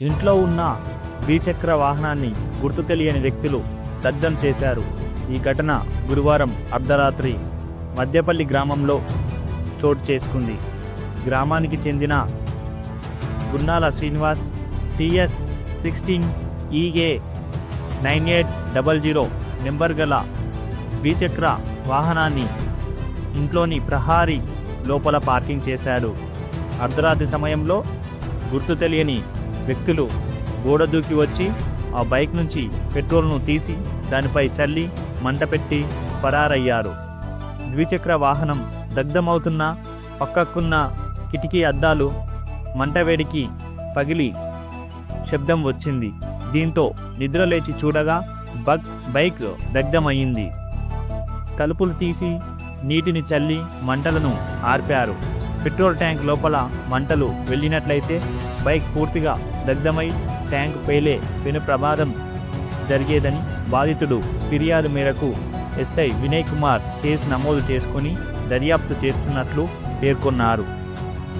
ఇంట్లో ఉన్న ద్విచక్ర వాహనాన్ని గుర్తు తెలియని వ్యక్తులు దగ్ధం చేశారు. ఈ ఘటన గురువారం అర్ధరాత్రి మధ్యపల్లి గ్రామంలో చోటు చేసుకుంది. గ్రామానికి చెందిన Gunnala Srinivas TS sixteen EA nine eight double zero number గల ద్విచక్ర వాహనాన్ని ఇంట్లోని ప్రహారీ లోపల పార్కింగ్ చేశాడు అర్ధరాత్రి సమయంలో గుర్తు తెలియని వ్యక్తులు గోడ దూకి వచ్చి ఆ బైక్ నుంచి పెట్రోల్ను తీసి దానిపై చల్లి మంట పెట్టి పరారయ్యారు ద్విచక్ర వాహనం దగ్ధమవుతున్న పక్కకున్న కిటికీ అద్దాలు మంట వేడికి పగిలి శబ్దం వచ్చింది. దీంతో నిద్రలేచి చూడగా బగ్ బైక్ దగ్ధమయ్యింది. తలుపులు తీసి నీటిని చల్లి మంటలను ఆర్పారు. పెట్రోల్ ట్యాంక్ లోపల మంటలు వెళ్ళినట్లయితే బైక్ పూర్తిగా దగ్ధమై ట్యాంక్ పేలే పెను ప్రమాదం జరిగేదని బాధితుడు ఫిర్యాదు మేరకు ఎస్ఐ వినయ్ కుమార్ కేసు నమోదు చేసుకుని దర్యాప్తు చేస్తున్నట్లు పేర్కొన్నారు.